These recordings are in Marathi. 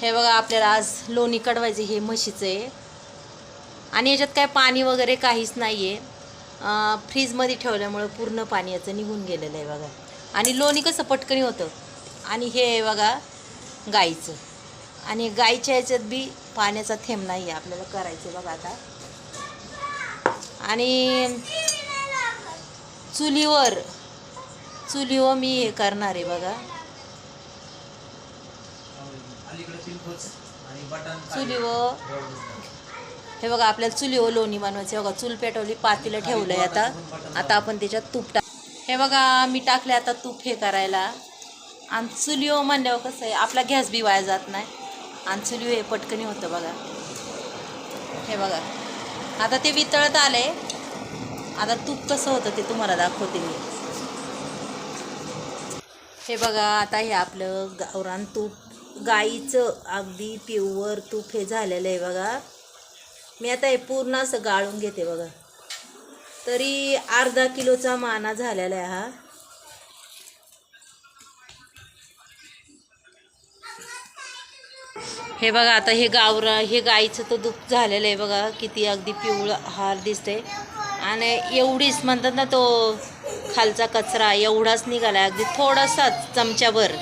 हे बघा आपल्याला आज लोणी कडवायचे हे म्हशीचं आहे. आणि याच्यात काय पाणी वगैरे काहीच नाही आहे फ्रीजमध्ये ठेवल्यामुळं पूर्ण पाणी याचं निघून गेलेलं आहे बघा. आणि लोणी कसं पटकनी होतं? आणि हे आहे बघा गाईचं. आणि गाईच्या याच्यात बी पाण्याचा थेंब नाही आहे आपल्याला करायचं बघा आता. आणि चुलीवर चुलीवर मी हे करणार आहे बघा. चुलीवर. हे बघा आपल्याला चुलीवर लोणी बनवायची बघा चूल पेटवली पातीला ठेवलंय आता. आता आपण त्याच्यात तूप टाक हे बघा मी टाकले आता तूप हे करायला. आणि चुलीवर म्हणल्यावर कसं आहे आपला गॅस बी वाया जात नाही. आणि चुलीवर हे पटकनी होतं बघा. हे बघा. आता ते वितळत आले. आता तूप कसं होतं ते तुम्हाला दाखवते मी. हे बघा आता हे आपलं गावरान तूप. गाईचं अगदी प्युअर तूप हे झालेलं आहे बघा. मी आता हे पूर्ण असं गाळून घेते बघा. तरी अर्धा किलोचा माना झालेला आहे हा. हे बघा आता हे गावरा हे गाईचं तर दूध झालेलं आहे बघा. किती अगदी पिवळं हार दिसते आणि एवढीच म्हणतात ना तो खालचा कचरा एवढाच निघाला आहे अगदी थोडासाच चमच्याभर.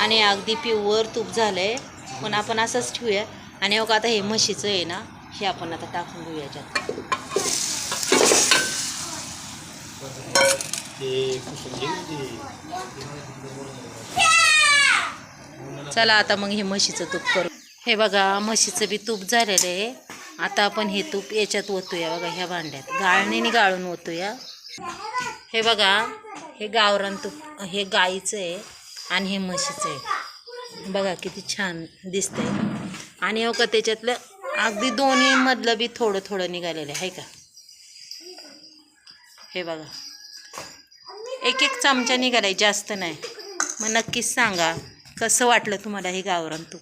आणि अगदी प्युअर तूप झालं आहे पण आपण असंच ठेवूया. आणि बघा आता हे म्हशीचं आहे ना हे आपण आता टाकून घेऊया याच्यात. चला आता मग हे म्हशीचं तूप करू. हे बघा म्हशीचं बी तूप झालेलं आहे. आता आपण हे तूप याच्यात ओतूया बघा ह्या भांड्यात. गाळणीने गाळून ओतूया. हे बघा हे गावरान तूप हे गाईचं आहे. आणि हे म्हशीचं आहे. बघा किती छान दिसतंय. आणि हो का त्याच्यातलं अगदी दोन्ही मधलं बी थोडं थोडं निघालेलं आहे का? हे बघा. एक एक चमचा निघालाय जास्त नाही. मग नक्कीच सांगा कसं वाटलं तुम्हाला हे गावरान तूप?